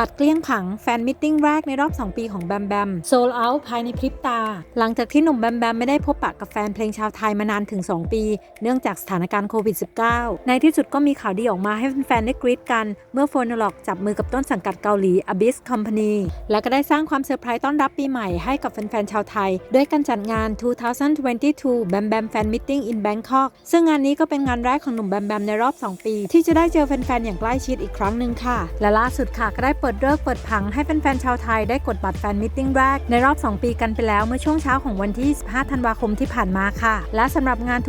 บัตรเกลี้ยงผังแฟนมิทติ้งแรกในรอบ 2 ปีของแบมแบมโซลเอาท์ภายในพริบตา หลังจากที่หนุ่มแบมแบมไม่ได้พบปะกับแฟนเพลงชาวไทยมานานถึง 2 ปี เนื่องจากสถานการณ์โควิด -19 ในที่สุดก็มีข่าวดีออกมาให้แฟนๆได้กรี๊ดกัน เมื่อโฟนล็อกจับมือกับต้นสังกัดเกาหลี Abyss Company และก็ได้สร้างความเซอร์ไพรส์ต้อนรับปีใหม่ให้กับแฟนๆชาวไทย ด้วยการจัดงาน 2022 Bam Bam Fan Meeting in Bangkok ซึ่งงานนี้ก็เป็นงานแรกของหนุ่มแบมแบมในรอบ 2 ปี ที่จะได้เจอแฟนๆอย่างใกล้ชิดอีกครั้งหนึ่งค่ะ และล่าสุดค่ะก็ได้เปิดเลิกเปิดผังให้แฟนๆชาวไทยได้กดบัตรแฟนมิทติ้งแรกในรอบ 2 ปีกันไปแล้วเมื่อช่วงเช้าของวันที่25ธันวาคมที่ผ่านมาค่ะ และสำหรับงาน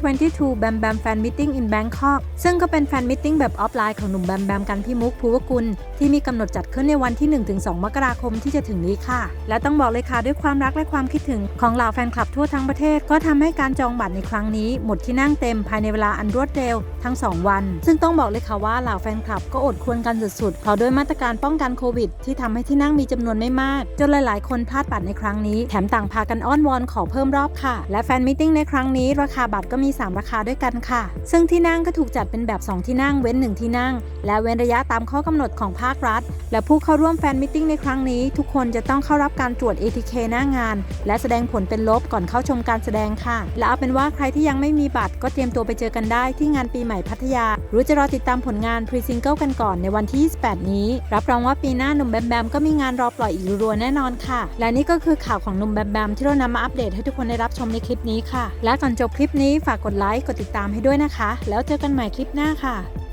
2022 Bam Bam Fan Meeting in Bangkok ซึ่งก็เป็นแฟนมิทติ้งแบบออฟไลน์ของหนุ่มแบมแบมกันพี่มุกภูวกุล ที่มีกำหนดจัดขึ้นในวันที่ 1-2 มกราคมที่จะถึงนี้ค่ะ และต้องบอกเลยค่ะด้วยความรักและความคิดถึงของเหล่าแฟนคลับทั่วทั้งประเทศ ก็ทำให้การจองบัตรในครั้งนี้ หมดที่นั่งเต็มภายในเวลาอันรวดเร็วทั้ง 2 วัน ซึ่งต้องบอกเลยค่ะว่าเหล่าแฟนคลับก็อดควรกันสุดๆเพราะด้วยมาตรการป้องกันโควิด ที่ทำให้ที่นั่งมีจำนวนไม่มาก จนหลาย ๆ คนพลาดบัตรในครั้งนี้ แถมต่างพากันอ้อนวอนขอเพิ่มรอบค่ะ และแฟนมิทติ้งในครั้งนี้ ราคาบัตรก็มี 3 ราคาด้วยกันค่ะ ซึ่งที่นั่งก็ถูกจัดเป็นแบบ 2 ที่นั่งเว้น 1 ที่นั่ง และเว้นระยะตามข้อกำหนดของภาครัฐ และผู้เข้าร่วมแฟนมิทติ้งในครั้งนี้ ทุกคนจะต้องเข้ารับการตรวจ ATK หน้างาน และแสดงผลเป็นลบก่อนเข้าชมการแสดงค่ะ และเอาเป็นว่าใครที่ยังไม่มีบัตรก็เตรียมตัวไปเจอกันได้ที่งานปีใหม่พัทยา หรือจะรอติดตามผลงานพรีซิงเกิลกันก่อนในวันที่ 28 นี้รับรองว่าปีหน้าหนุ่มแบมแบมก็มีงานรอปล่อยอีกรัวแน่นอนค่ะ และนี่ก็คือข่าวของหนุ่มแบมแบมที่เรานำมาอัปเดตให้ทุกคนได้รับชมในคลิปนี้ค่ะ และก่อนจบคลิปนี้ฝากกดไลค์กดติดตามให้ด้วยนะคะ แล้วเจอกันใหม่คลิปหน้าค่ะ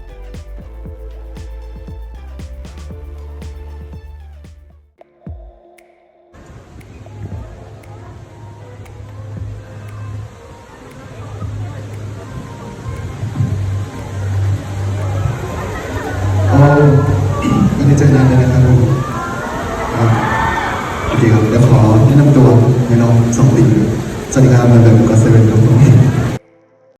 วันนเจองานเลยนะครับผมโอเคครับเดี๋ยวขอแนะนำตัวในน้องสองปีสวัสดีครับมาแบบกัสเซเว่นครับผม